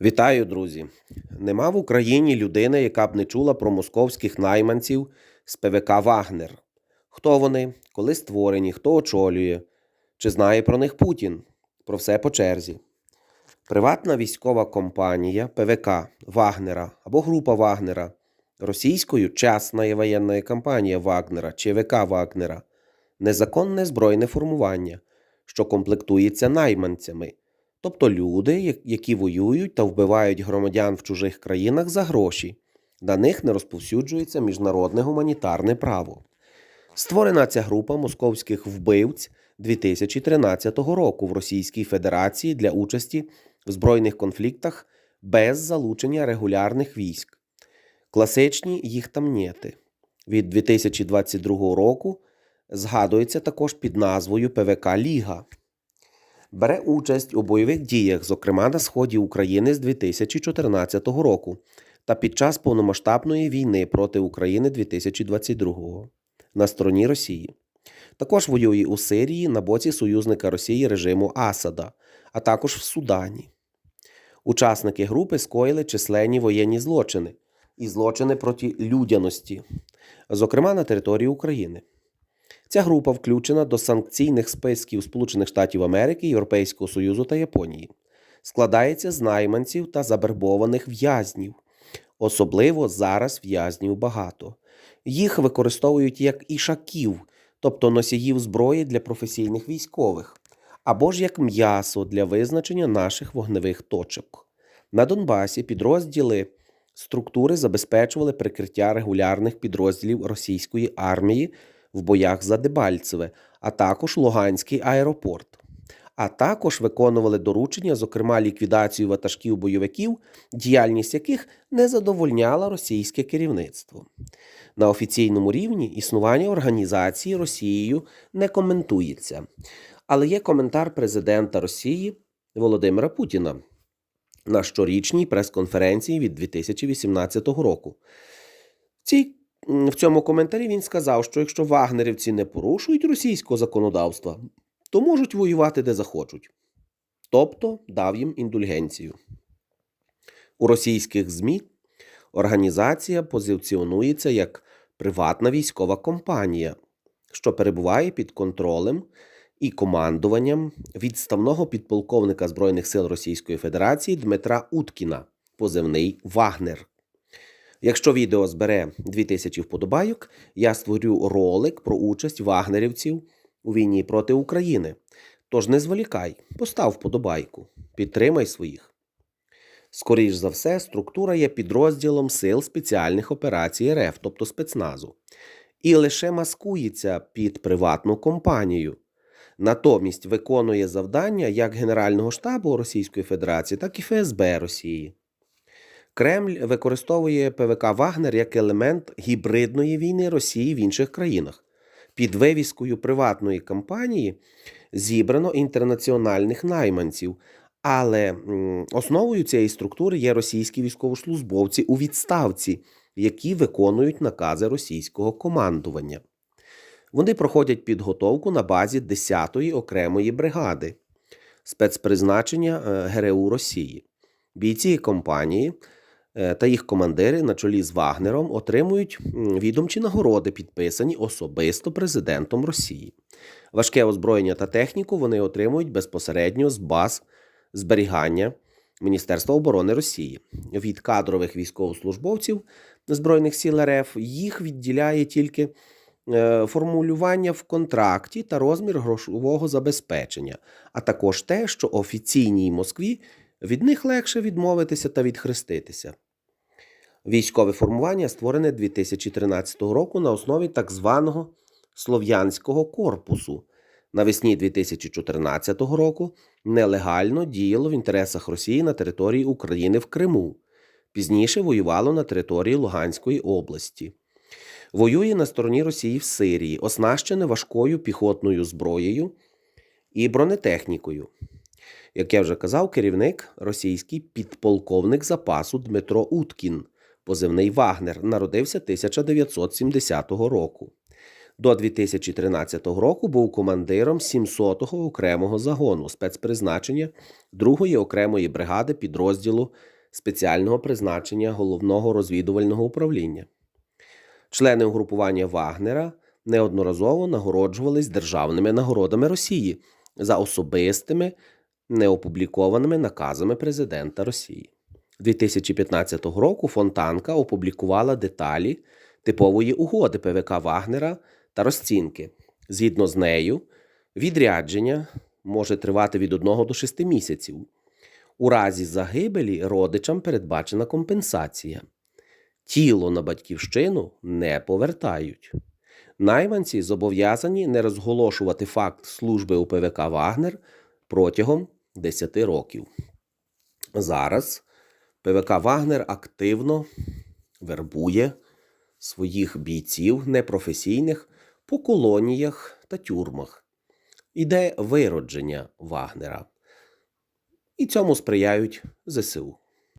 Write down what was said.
Вітаю, друзі! Нема в Україні людини, яка б не чула про московських найманців з ПВК Вагнер. Хто вони, коли створені, хто очолює, чи знає про них Путін? Про все по черзі. Приватна військова компанія ПВК Вагнера або група Вагнера, російською частна воєнна компанія Вагнера ЧВК Вагнера, незаконне збройне формування, що комплектується найманцями, тобто люди, які воюють та вбивають громадян в чужих країнах за гроші. На них не розповсюджується міжнародне гуманітарне право. Створена ця група московських вбивць 2013 року в Російській Федерації для участі в збройних конфліктах без залучення регулярних військ. Класичні їх там нєти. Від 2022 року згадується також під назвою ПВК Ліга. Бере участь у бойових діях, зокрема на сході України з 2014 року та під час повномасштабної війни проти України 2022 на стороні Росії. Також воює у Сирії на боці союзника Росії режиму Асада, а також в Судані. Учасники групи скоїли численні воєнні злочини і злочини проти людяності, зокрема на території України. Ця група включена до санкційних списків Сполучених Штатів Америки, Європейського Союзу та Японії. Складається з найманців та завербованих в'язнів. Особливо зараз в'язнів багато. Їх використовують як ішаків, тобто носіїв зброї для професійних військових, або ж як м'ясо для визначення наших вогневих точок. На Донбасі підрозділи структури забезпечували прикриття регулярних підрозділів російської армії в боях за Дебальцеве, а також Луганський аеропорт. А також виконували доручення, зокрема ліквідацію ватажків бойовиків, діяльність яких не задовольняла російське керівництво. На офіційному рівні існування організації Росією не коментується. Але є коментар президента Росії Володимира Путіна на щорічній прес-конференції від 2018 року. В цій В цьому коментарі він сказав, що якщо вагнерівці не порушують російського законодавства, то можуть воювати де захочуть. Тобто дав їм індульгенцію. У російських ЗМІ організація позиціонується як приватна військова компанія, що перебуває під контролем і командуванням відставного підполковника Збройних сил Російської Федерації Дмитра Уткіна, позивний Вагнер. Якщо відео збере 2000 вподобайок, я створю ролик про участь вагнерівців у війні проти України. Тож не зволікай, постав вподобайку, підтримай своїх. Скоріш за все, структура є підрозділом сил спеціальних операцій РФ, тобто спецназу, і лише маскується під приватну компанію. Натомість виконує завдання як Генерального штабу Російської Федерації, так і ФСБ Росії. Кремль використовує ПВК Вагнер як елемент гібридної війни Росії в інших країнах. Під вивіскою приватної компанії зібрано інтернаціональних найманців, але основою цієї структури є російські військовослужбовці у відставці, які виконують накази російського командування. Вони проходять підготовку на базі 10-ї окремої бригади спецпризначення е, ГРУ Росії. Бійці компанії та їх командири на чолі з Вагнером отримують відомчі нагороди, підписані особисто президентом Росії. Важке озброєння та техніку вони отримують безпосередньо з баз зберігання Міністерства оборони Росії. Від кадрових військовослужбовців Збройних сил РФ їх відділяє тільки е, формулювання в контракті та розмір грошового забезпечення, а також те, що офіційній Москві від них легше відмовитися та відхреститися. Військове формування створене 2013 року на основі так званого Слов'янського корпусу. Навесні 2014 року нелегально діяло в інтересах Росії на території України в Криму. Пізніше воювало на території Луганської області. Воює на стороні Росії в Сирії, оснащене важкою піхотною зброєю і бронетехнікою. Як я вже казав, керівник російський підполковник запасу Дмитро Уткін, позивний Вагнер, народився 1970 року. До 2013 року був командиром 700-го окремого загону спецпризначення 2-ї окремої бригади підрозділу спеціального призначення головного розвідувального управління. Члени угрупування Вагнера неодноразово нагороджувались державними нагородами Росії за особистими неопублікованими наказами президента Росії. 2015 року Фонтанка опублікувала деталі типової угоди ПВК Вагнера та розцінки. Згідно з нею, відрядження може тривати від 1 до 6 місяців. У разі загибелі родичам передбачена компенсація. Тіло на батьківщину не повертають. Найманці зобов'язані не розголошувати факт служби у ПВК Вагнер протягом 10 років. Зараз ПВК Вагнер активно вербує своїх бійців непрофесійних по колоніях та тюрмах. Іде виродження Вагнера. І цьому сприяють ЗСУ.